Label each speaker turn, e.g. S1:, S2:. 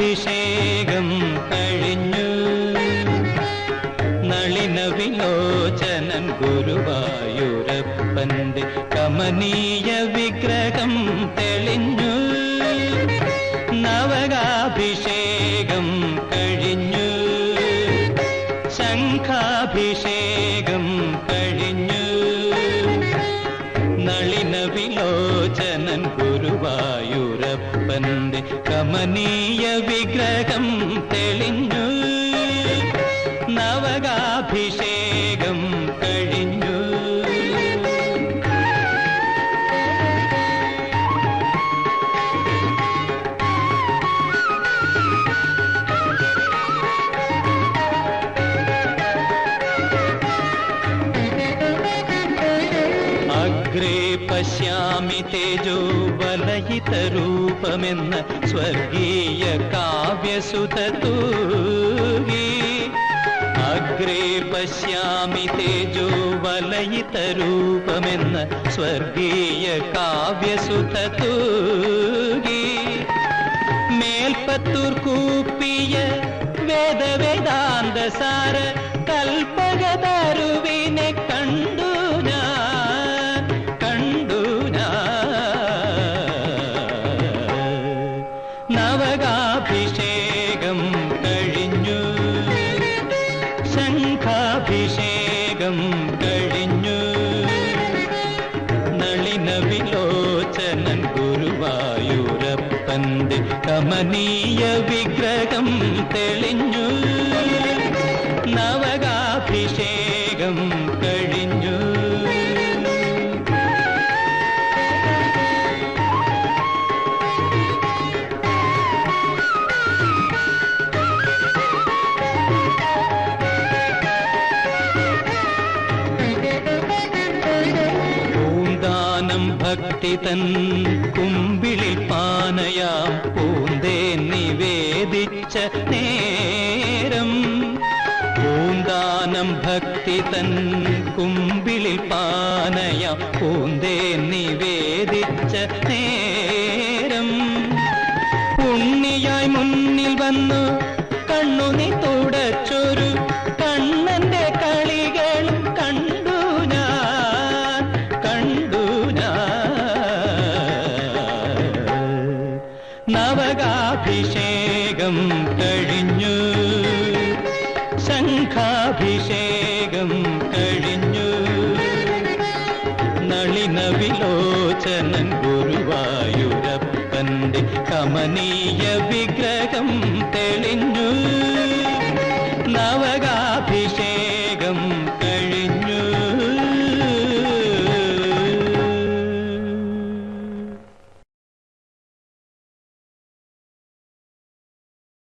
S1: ശംഖാഭിഷേകം കഴിഞ്ഞു. നളിന വിലോചനൻ ഗുരുവായൂരപ്പന്റെ കമനീയ വിഗ്രഹം കമനീയ വിഗ്രഹം തെളിഞ്ഞു പശ്യാമി തേജോ ബലഹിതരൂപമെന്ന സ്വർഗീയ കാവ്യസുതൂകി അഗ്രേ പശ്യാമി തേജോ ബലഹിതരൂപമെന്ന സ്വർഗീയ കാവ്യസുതൂകി മേൽപ്പത്തൂർ കൂപ്പിയ വേദവേദാന്ത കഴിഞ്ഞു നളിന വിലോചനൻ ഗുരുവായൂരപ്പന്റെ കമനീയ വിഗ്രഹം തെളിഞ്ഞു. നവകാഭിഷേകം ഭക്തി തൻ കുമ്പിളിൽ പാനയാം പൂന്തേ നിവേദിച്ച നേരം. പൂന്താനം ഭക്തി തൻ കുമ്പിളിൽ പാനയാം പൂന്തേ നിവേദിച്ച നേരം. പുണ്ണിയായി മുന്നിൽ വന്നു കണ്ണുനി തുടച്ചൊരു നവകാഭിഷേകം കഴിഞ്ഞു. ശംഖാഭിഷേകം കഴിഞ്ഞു. നളിനവിലോചനൻ ഗുരുവായൂരപ്പന്റെ കമനീയ വിഗ്രഹം തെളിഞ്ഞു. നവകാഭിഷേകം